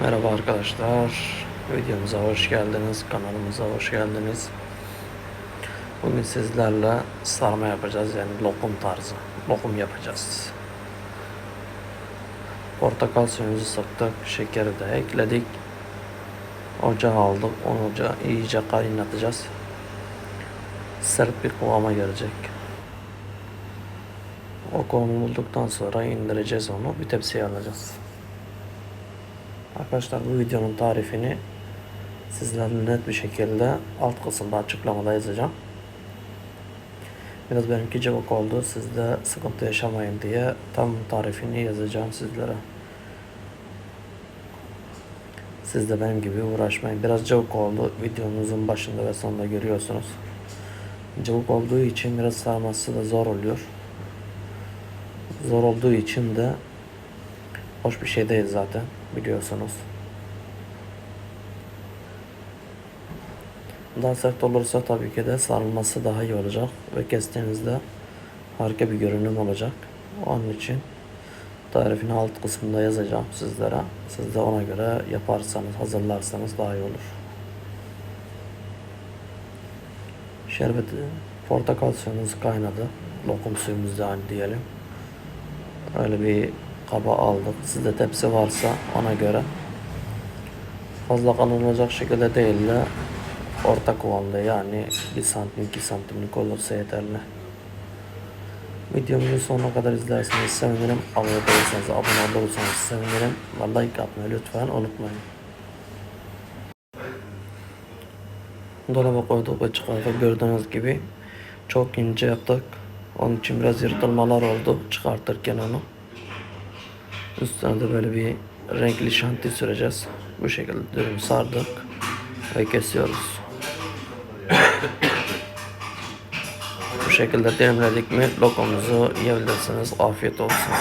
Merhaba arkadaşlar. Videomuza hoş geldiniz. Kanalımıza hoş geldiniz. Bugün sizlerle sarma yapacağız. Yani lokum tarzı. Lokum yapacağız. Portakal suyumuzu sıktık. Şekeri de ekledik. Ocağa aldık. Onu ocağa iyice kaynatacağız. Sert bir kıvama gelecek. O kıvamı bulduktan sonra indireceğiz onu. Bir tepsiye alacağız. Arkadaşlar bu videonun tarifini sizlerle net bir şekilde alt kısımda açıklamada yazacağım. Biraz benimki cıvık oldu. Siz de sıkıntı yaşamayın diye tam tarifini yazacağım sizlere. Siz de benim gibi uğraşmayın. Biraz cıvık oldu. Videomuzun başında ve sonunda görüyorsunuz. Cıvık olduğu için biraz sarması da zor oluyor. Zor olduğu için de hoş bir şey değil zaten biliyorsunuz. Daha sert olursa tabii ki de sarılması daha iyi olacak ve kestiğinizde harika bir görünüm olacak. Onun için tarifini alt kısmında yazacağım sizlere. Siz de ona göre yaparsanız, hazırlarsanız daha iyi olur. Şerbeti, portakal suyumuz kaynadı. Lokum suyumuz da aynı diyelim. Öyle bir kaba aldık. Sizde tepsi varsa ona göre. Fazla kalın şekilde değil de orta kıvamda yani 1 santim 2 santimlik olursa yeterli. Videomuzu sonuna kadar izlerseniz sevinirim. Abone değilseniz abone olursanız sevinirim. Ve like atmayı lütfen unutmayın. Dolaba koyduk ve çıkardık. Gördüğünüz gibi çok ince yaptık. Onun için biraz yırtılmalar oldu çıkartırken onu. Üstüne de böyle bir renkli şanti süreceğiz. Bu şekilde dürüm sardık ve kesiyoruz. Bu şekilde dilimledik mi lokumumuzu yiyebilirsiniz. Afiyet olsun.